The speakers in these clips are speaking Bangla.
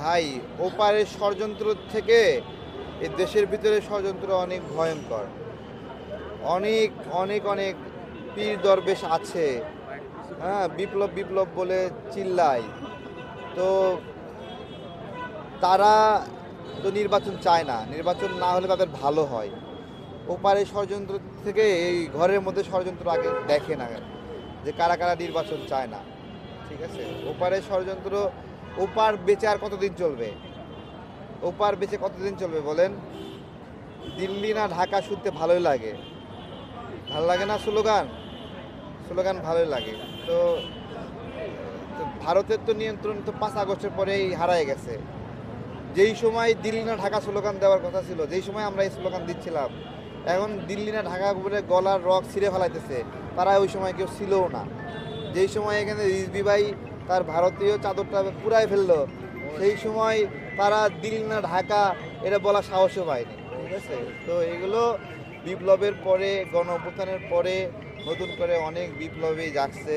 ভাই, ওপারের ষড়যন্ত্র থেকে এই দেশের ভিতরে ষড়যন্ত্র অনেক ভয়ঙ্কর। অনেক অনেক অনেক পীর দরবেশ আছে। হ্যাঁ বিপ্লব বিপ্লব বলে চিল্লায়। তো তারা তো নির্বাচন চায় না। নির্বাচন না হলে তাদের ভালো হয়। ওপারে ষড়যন্ত্র থেকে এই ঘরের মধ্যে ষড়যন্ত্র আগে দেখে না যে কারা কারা নির্বাচন চায় না। ঠিক আছে? ওপারে ষড়যন্ত্র ওপার বেঁচে আর কতদিন চলবে? ওপার বেঁচে কতদিন চলবে বলেন? দিল্লি না ঢাকা শুনতে ভালোই লাগে। ভালো লাগে না স্লোগান? স্লোগান ভালোই লাগে। তো ভারতের তো নিয়ন্ত্রণ তো পাঁচ আগস্টের পরেই হারায় গেছে। যেই সময় দিল্লি না ঢাকা স্লোগান দেওয়ার কথা ছিল, যেই সময় আমরা এই স্লোগান দিচ্ছিলাম, এখন দিল্লি না ঢাকা বলে গলার রক ছিঁড়ে ফেলাইতেছে, তারা ওই সময় কেউ ছিলও না। যেই সময় এখানে রিজবি ভাই তার ভারতীয় চাদরটা পুরাই ফেলল। সেই সময় তারা দিল্লি না ঢাকা, এটা বলা সাহসও পায়নি। ঠিক আছে? তো এগুলো বিপ্লবের পরে গণ পরে নতুন করে অনেক বিপ্লবী জাগছে।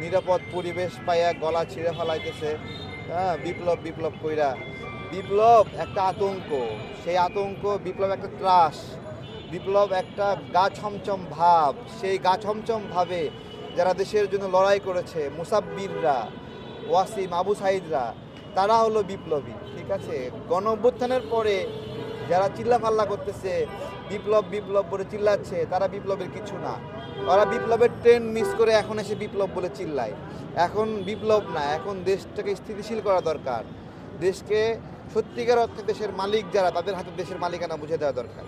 নিরাপদ পরিবেশ পাইয়া গলা ছিঁড়ে ফেলাইতেছে। হ্যাঁ বিপ্লব বিপ্লব কইরা। বিপ্লব একটা আতঙ্ক। সেই আতঙ্ক, বিপ্লব একটা ত্রাস। বিপ্লব একটা গা ছমছম ভাব। সেই গা ছমছম ভাবে যারা দেশের জন্য লড়াই করেছে, মুসাব্বিররা ওয়াসিম আবু সাইদরা, তারা হলো বিপ্লবী, ঠিক আছে? গণ অভ্যুত্থানের পরে যারা চিল্লা চিল্লাফাল্লা করতেছে, বিপ্লব বিপ্লব বলে চিল্লাচ্ছে, তারা বিপ্লবের কিছু না। ওরা বিপ্লবের ট্রেন মিস করে এখন এসে বিপ্লব বলে চিল্লায়। এখন বিপ্লব না, এখন দেশটাকে স্থিতিশীল করা দরকার। দেশকে সত্যিকার অর্থে দেশের মালিক যারা, তাদের হাতে দেশের মালিকানা বুঝে দেওয়া দরকার।